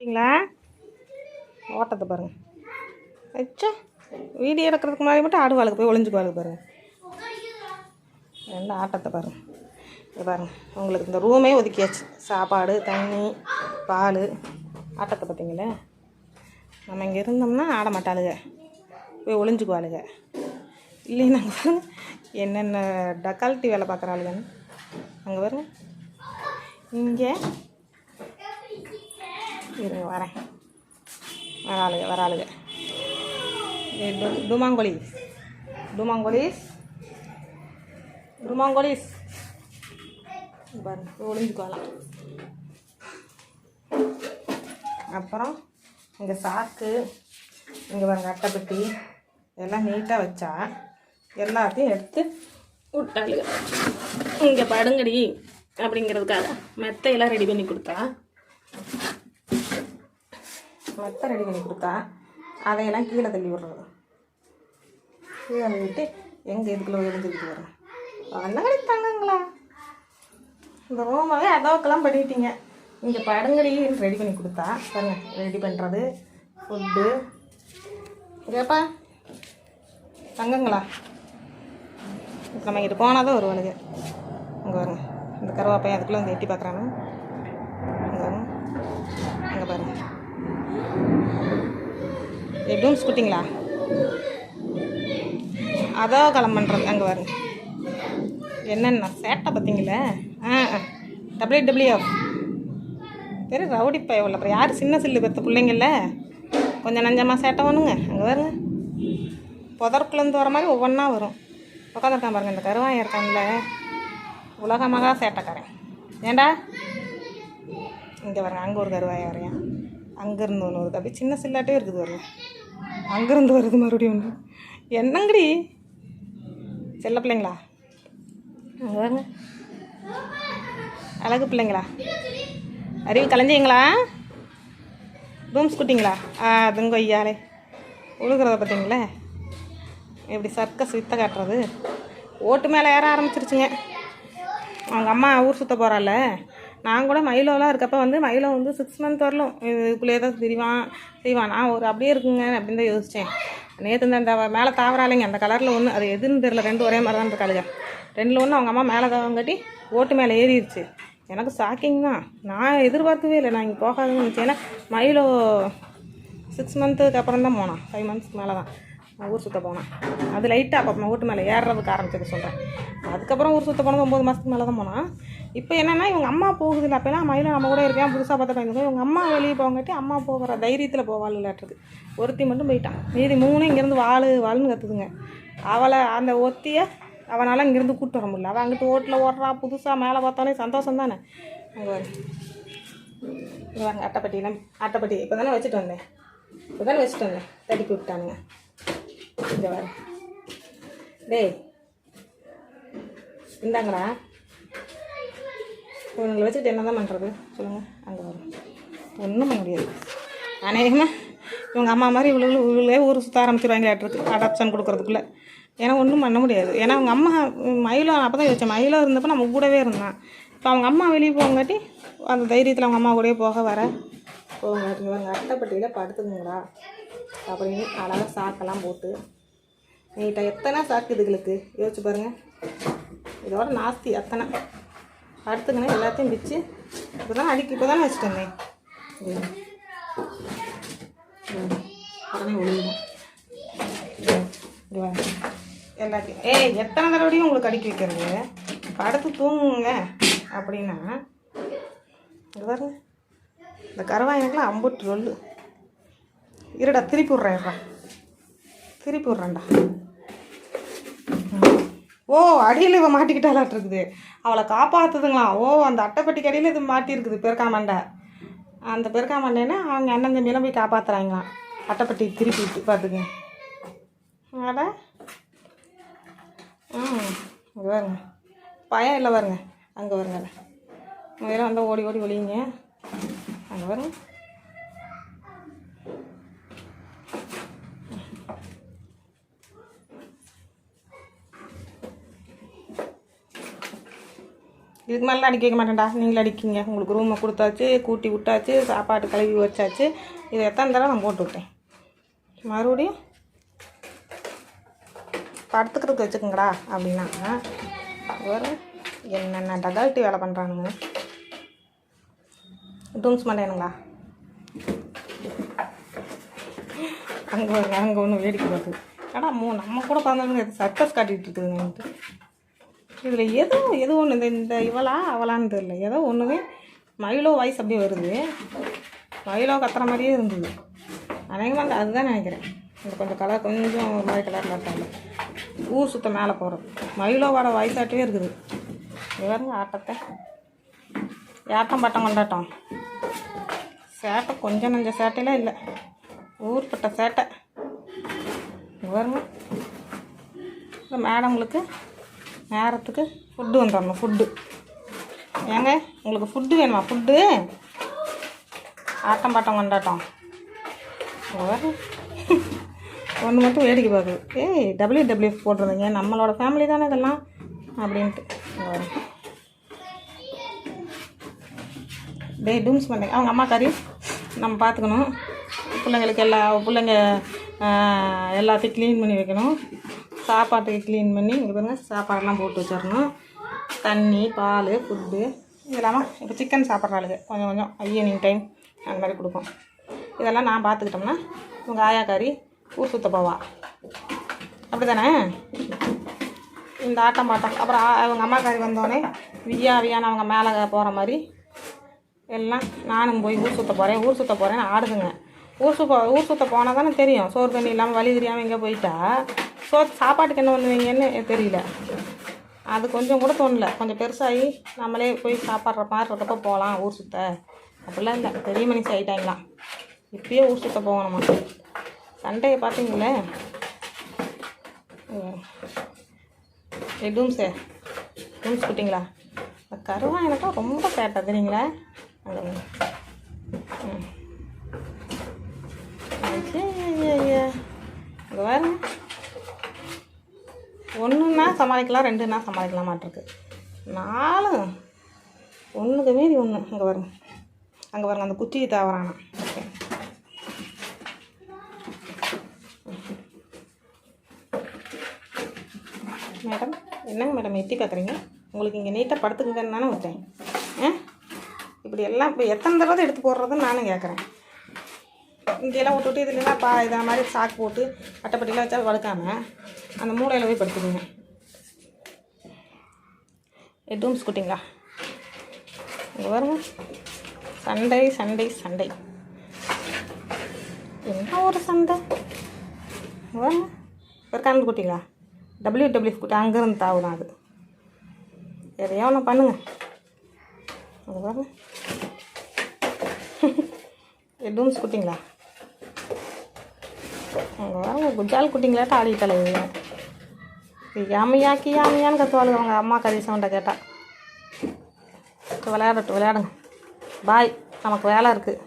சரிங்களா ஓட்டத்தை பாருங்க. அச்சா வீடியோ எடுக்கிறதுக்கு முன்னாடி மட்டும் ஆடுவாளுக்கு போய் ஒளிஞ்சுக்குவாளுக்கு பாருங்க. ரெண்டு ஆட்டத்தை பாருங்க. இது பாருங்க உங்களுக்கு இந்த ரூமே ஒதுக்கியாச்சு. சாப்பாடு தண்ணி பால் ஆட்டத்தை பார்த்தீங்களா நம்ம இங்கே இருந்தோம்னா ஆட மாட்டாளுங்க போய் ஒளிஞ்சுக்குவாளுங்க இல்லைன்னா அங்கே பாருங்க என்னென்ன டக்கால்ட்டி வேலை பார்க்குறாளுங்கன்னு அங்கே பாருங்க. இங்கே இருங்க வரேன். வராளுங்க வராளுங்க இது டு- டுமாங்கோலிஸ் டுமாங்கோலிஸ் டுமாங்கோலிஸ் பாருங்க போய் அப்புறம் இங்கே சாக்கு இங்கே பாருங்க அட்டைப்பெட்டி. எல்லாம் நீட்டாக வச்சா எல்லாத்தையும் எடுத்து விட்டாளுங்க இங்கே படுங்கடி அப்படிங்கிறதுக்காக. மெத்தையெல்லாம் ரெடி பண்ணி கொடுத்தா. மெத்தை ரெடி பண்ணி கொடுத்தா அதையெல்லாம் கீழே தள்ளி விடுறது. கீழே தள்ளிவிட்டு எங்கே இதுக்குள்ளே எழுந்துக்கிட்டு வரும் வந்தங்கடி தங்கங்களா? இந்த ரூமாவே அதோக்கெல்லாம் பண்ணிட்டீங்க. இங்கே படங்கடி ரெடி பண்ணி கொடுத்தா பாருங்க ரெடி பண்ணுறது ஃபுட்டு இதேப்பா தங்கங்களா? இப்போ நம்ம இங்கிட்டு போனால் தான் வருவானுங்க அங்கே வருங்க இந்த கருவாப்பையன் அதுக்குள்ளே வந்து எட்டி பார்க்குறானு. அங்கே வருங்க அங்கே பாருங்கள் எதுவும் ஸ்கூட்டிங்களா அதோ பண்ணுறது அங்கே பாருங்க என்னென்ன சேட்டை பார்த்தீங்களே? ஆ டபிள்யூ டபிள்யூஎஃப் பேர் ரவுடி பயவில் அப்புறம் யார் சின்ன சில்லு பெற்ற பிள்ளைங்கள்ல கொஞ்சம் நஞ்சமாக சேட்டை பண்ணுங்க அங்கே வருங்க புதற்குலேருந்து வர மாதிரி ஒவ்வொன்றா வரும். உட்காந்துருக்கான் பாருங்க இந்த கருவாயம் இருக்கான்ல. உலகமாக சேட்டைக்காரன். ஏண்டா? இங்கே வரேன் அங்கே ஒரு கருவாயம் வரையான் அங்கேருந்து ஒன்று வருது. அப்படியே சின்ன சில்லாட்டே இருக்குது வருங்க அங்கேருந்து வருது மறுபடியும் ஒன்று என்னங்கடி? செல்ல பிள்ளைங்களா? அங்கே பாருங்க அழகு பிள்ளைங்களா? அறிவு கலைஞ்சிங்களா ரூம் ஸ்கூட்டிங்களா ஆ அதுங்க ஐயாலே உழுகிறத பார்த்தீங்களே? எப்படி சர்க்கஸ் வித்த காட்டுறது? ஓட்டு மேலே ஏற ஆரம்பிச்சிருச்சுங்க. அவங்க அம்மா ஊர் சுத்த போகிறாள் நான் கூட மயிலோலாம் இருக்கப்ப வந்து மயிலோ வந்து சிக்ஸ் மந்த் வரலும். இதுக்குள்ளேயே தான் திரிவான் செய்வான் நான் ஒரு அப்படியே இருக்குங்க அப்படின்னு தான் யோசித்தேன் நேற்று இந்த மேலே தாவராலைங்க அந்த கலரில் ஒன்று அது எதுன்னு தெரில ரெண்டு ஒரே மாதிரி தான் இருக்காளுங்க. ரெண்டில் ஒன்று அவங்க அம்மா மேலே தாவங்காட்டி ஓட்டு மேலே ஏறிடுச்சு எனக்கு ஷாக்கிங் தான். நான் எதிர்பார்க்கவே இல்லை நான் இங்கே போகாதுன்னு நினச்சேன். ஏன்னா மயிலோ சிக்ஸ் மந்த்துக்கு அப்புறம் தான் போனான். ஃபைவ் மந்த்ஸ்க்கு மேலே தான் ஊர் சுற்ற போனேன். அது லைட்டாக அப்போ ஓட்டு மேலே ஏறுறதுக்கு ஆரம்பிச்சது சொல்கிறேன் அதுக்கப்புறம் ஊர் சுற்ற போனது ஒம்பது மாதத்துக்கு மேலே தான் போனான். இப்போ என்னென்னா இவங்க அம்மா போகுது இல்லை அப்போலாம் மயிலும் நம்ம கூட இருக்கேன் புதுசாக பார்த்த பையன் இவங்க அம்மா வெளியே போகாட்டி அம்மா போகிற தைரியத்தில் போவாள் இல்லாட்டுறது ஒருத்தி மட்டும் போயிட்டான். மீதி மூணு இங்கேருந்து வாழு வாழுன்னு கற்றுதுங்க அவளை அந்த ஒத்தியை அவனால் இங்கேருந்து கூப்பிட்டு வர முடியல. அவள் அங்கிட்டு ஓட்டில் ஓடுறா புதுசாக மேலே பார்த்தாலே சந்தோஷம் தானே. அங்கே இங்க வாங்க அட்டைப்பட்டியெல்லாம் அட்டைப்பட்டி இப்போ தானே வச்சுட்டு வந்தேன். இப்போ தானே வச்சுட்டு வந்தேன். தடுக்கி விட்டானுங்க இங்கே வர டேய் இந்தாங்கடா. இவங்களை வச்சுட்டு என்ன தான் பண்ணுறது சொல்லுங்கள் அங்கே வரும் ஒன்றும் பண்ண முடியாது. அநேகமாக இவங்க அம்மா மாதிரி இவ்வளோ இவ்வளோ ஊர் சுற்ற ஆரம்பிச்சிருவாங்களாட்டிருக்கு அடாப்ஷன் கொடுக்குறதுக்குள்ளே. ஏன்னா ஒன்றும் பண்ண முடியாது. ஏன்னா அவங்க அம்மா மயிலோ அப்போ தான் யோசிச்சேன் மயிலோ இருந்தப்போ நம்ம கூடவே இருந்தான். இப்போ அவங்க அம்மா வெளியே போங்காட்டி அந்த தைரியத்தில் அவங்க அம்மா கூடயே போக வர. போங்க இவங்க அட்டைப்பட்டியில் படுத்துக்குங்களா அப்படின்னு அழகாக சாக்கெல்லாம் போட்டு நீட்டாக எத்தனை சாக்கு இதுகளுக்கு யோசிச்சு பாருங்கள் இதோட நாஸ்தி எத்தனை படுத்துக்கணும் எல்லாத்தையும் பிச்சு இப்போ தான் அடிக்க இப்போ தானே வச்சுட்டு எல்லாத்தையும் ஏய் எத்தனை தடவையும் உங்களுக்கு அடிக்க வைக்கிறது? படுத்து தூங்குங்க. அப்படின்னா பாருங்க. இந்த கருவாயனுக்குலாம் அம்புட்டு ரொல்லு. இருடா திருப்பி விட்றேன்டா திருப்பி விட்றேன்டா. ஓ அடியில் இவன் மாட்டிக்கிட்டாலாட்டிருக்குது அவளை காப்பாற்றுதுங்களா ஓ அந்த அட்டைப்பட்டிக்கு அடியில் இது மாட்டியிருக்குது பெருக்காமண்டை அந்த பெருக்காமண்டைன்னா அவங்க அண்ணன் தம்பியெல்லாம் போய் காப்பாற்றுறாங்களாம் அட்டைப்பட்டி திருப்பி விட்டு பார்த்துங்க அட. ம் இங்கே வருங்க பயம் இல்லை பாருங்க. அங்கே பாருங்க. முதல்ல வந்தால் ஓடி ஓடி ஒழியுங்க அங்கே வருங்க இதுக்கு மேலே அடிக்க வைக்க மாட்டேன்டா. நீங்களே அடிக்கிங்க உங்களுக்கு ரூமை கொடுத்தாச்சு கூட்டி விட்டாச்சு சாப்பாடு கழுவி வச்சாச்சு. இதை எத்தனை தடவை நான் போட்டு விட்டேன். மறுபடியும் படுத்துக்கிறதுக்கு வச்சுக்கோங்கடா அப்படின்னாங்க ஒரு என்னென்ன டகால்ட்டி வேலை பண்ணுறானுங்க டூம்ஸ் மாட்டேனுங்களா? அங்கே அங்கே ஒன்று வேடிக்கை பார்த்து ஏடா மூ நம்ம கூட பிறந்தவங்க சர்க்கஸ் காட்டிகிட்டு இருக்குதுங்க இதில் எதுவும் எதுவும் ஒன்று இந்த இந்த இவளா அவளான்னு தெரியல. ஏதோ ஒன்றுமே மயிலோ வாய்ஸ் அப்படியே வருது. மயிலோ கத்துற மாதிரியே இருந்தது. அநேகமாக அந்த அதுதான் நினைக்கிறேன். இந்த கொஞ்சம் கலர் கொஞ்சம் ஒரு மாதிரி கலர் மாட்டாங்க ஊர் சுத்த மேலே போகிறது மயிலோவோட வாய்ஸாட்டவே இருக்குது. இவருங்க ஆட்டத்தை. ஏட்டம் பட்டம் கொண்டாட்டம். சேட்டை கொஞ்சம் நஞ்ச சேட்டையெல்லாம் இல்லை. ஊர்பட்ட சேட்டை. இவருங்க இந்த மேடங்களுக்கு நேரத்துக்கு ஃபுட்டு வந்துடணும் ஃபுட்டு ஏங்க உங்களுக்கு ஃபுட்டு வேணுமா? ஃபுட்டு ஆட்டம் பாட்டம் கொண்டாட்டம். ஒன்று மட்டும் வேடிக்கை பார்க்குது. ஏய் டபிள்யூ டபிள்யூஎஃப் போட்டிருந்தீங்க. நம்மளோட ஃபேமிலி தானே இதெல்லாம்? அப்படின்ட்டு. இங்க டேய் டூம்ஸ் பண்ணேன் அவங்க அம்மா கறி நம்ம பார்த்துக்கணும். பிள்ளைங்களுக்கு எல்லா பிள்ளைங்க எல்லாத்தையும் க்ளீன் பண்ணி வைக்கணும். சாப்பாட்டுக்கு க்ளீன் பண்ணி இங்கே பாருங்கள் சாப்பாடெல்லாம் போட்டு வச்சிடணும். தண்ணி பால் ஃபுட்டு இதெல்லாமா. இப்போ சிக்கன் சாப்பிட்றாளுங்க. கொஞ்சம் கொஞ்சம் ஈவினிங் டைம் அந்த மாதிரி கொடுப்போம். இதெல்லாம் நான் பார்த்துக்கிட்டோம்னா உங்கள் ஆயாக்காரி ஊர் சுத்த போவா. அப்படி தானே இந்த ஆட்டம் பாட்டம். அப்புறம் அவங்க அம்மாக்காரி வந்தோடனே வியா வியான்னு அவங்க மேலே போகிற மாதிரி எல்லாம் நானும் போய் ஊர் சுற்ற போகிறேன் ஊர் சுற்ற போகிறேன்னு ஆடுதுங்க. ஊர் சுத்த ஊர் சுற்ற போனால் தானே தெரியும். சோறு தண்ணி இல்லாமல் வழி தெரியாமல் எங்கே போயிட்டா. சோ சாப்பாட்டுக்கு என்ன பண்ணுவீங்கன்னு தெரியல. அது கொஞ்சம் கூட தோணல. கொஞ்சம் பெருசாகி நம்மளே போய் சாப்பிட்ற மாதிரி இருக்கப்போ போகலாம் ஊர் சுத்த. அப்படிலாம் இல்லை. பெரிய மனுஷன் ஆகிட்டாங்களாம் இப்பயே ஊர் சுத்த போகணுமா. சண்டையை பார்த்தீங்களே. டூம்ஸே. டூம்ஸ் குட்டிங்களா இந்த கருவா எனக்கா ரொம்ப கேட்டா தெரியுங்களா? அது ம். ஐயா இங்கே பாருங்க. ஒன்றுன்னா சமாளிக்கலாம் ரெண்டுன்னா சமாளிக்கலாம் மாட்டிருக்கு நாலு. ஒன்றுக்கு மீறி ஒன்று இங்கே பாருங்க. அங்கே பாருங்க அந்த குச்சி தாவறானா. ஓகே. மேடம் என்னங்க மேடம் எட்டி பார்க்குறீங்க உங்களுக்கு இங்கே நீட்டாக படுத்துக்குங்கன்னு தானே விட்டேன் ஆ? இப்படி எல்லாம் இப்போ எத்தனை தடவை எடுத்து போடுறதுன்னு நானும் கேட்குறேன் இங்கெல்லாம் விட்டு இதுலாம் பா இதை மாதிரி சாக்கு போட்டு அட்டைப்பட்டிலாம் வச்சா வளர்க்காம அந்த மூளையில் போய் படுத்துக்குங்க. எட்ரூம்ஸ் குட்டிங்களா? இங்கே பாருங்க. சண்டை சண்டை சண்டை. என்ன ஒரு சண்டை? வரும் ஒரு இருக்கான்னு குட்டிங்களா? டபிள்யூ டபிள்யூ குட்டி அங்கேருந்து தாவுதான் அது. எதையோ ஒன்று பண்ணுங்கள் அது பாருங்க. எதுவும் குட்டிங்களா? அவங்க குஜால் குட்டிங்களாட்ட ஆடிட்டாலே யாமையாக்கி யாமையான்னு கற்றுவாளுங்க அவங்க. அம்மா கதை சவுண்டை கேட்டால் விளையாடட்டும் விளையாடுங்க. பாய். நமக்கு வேலை இருக்குது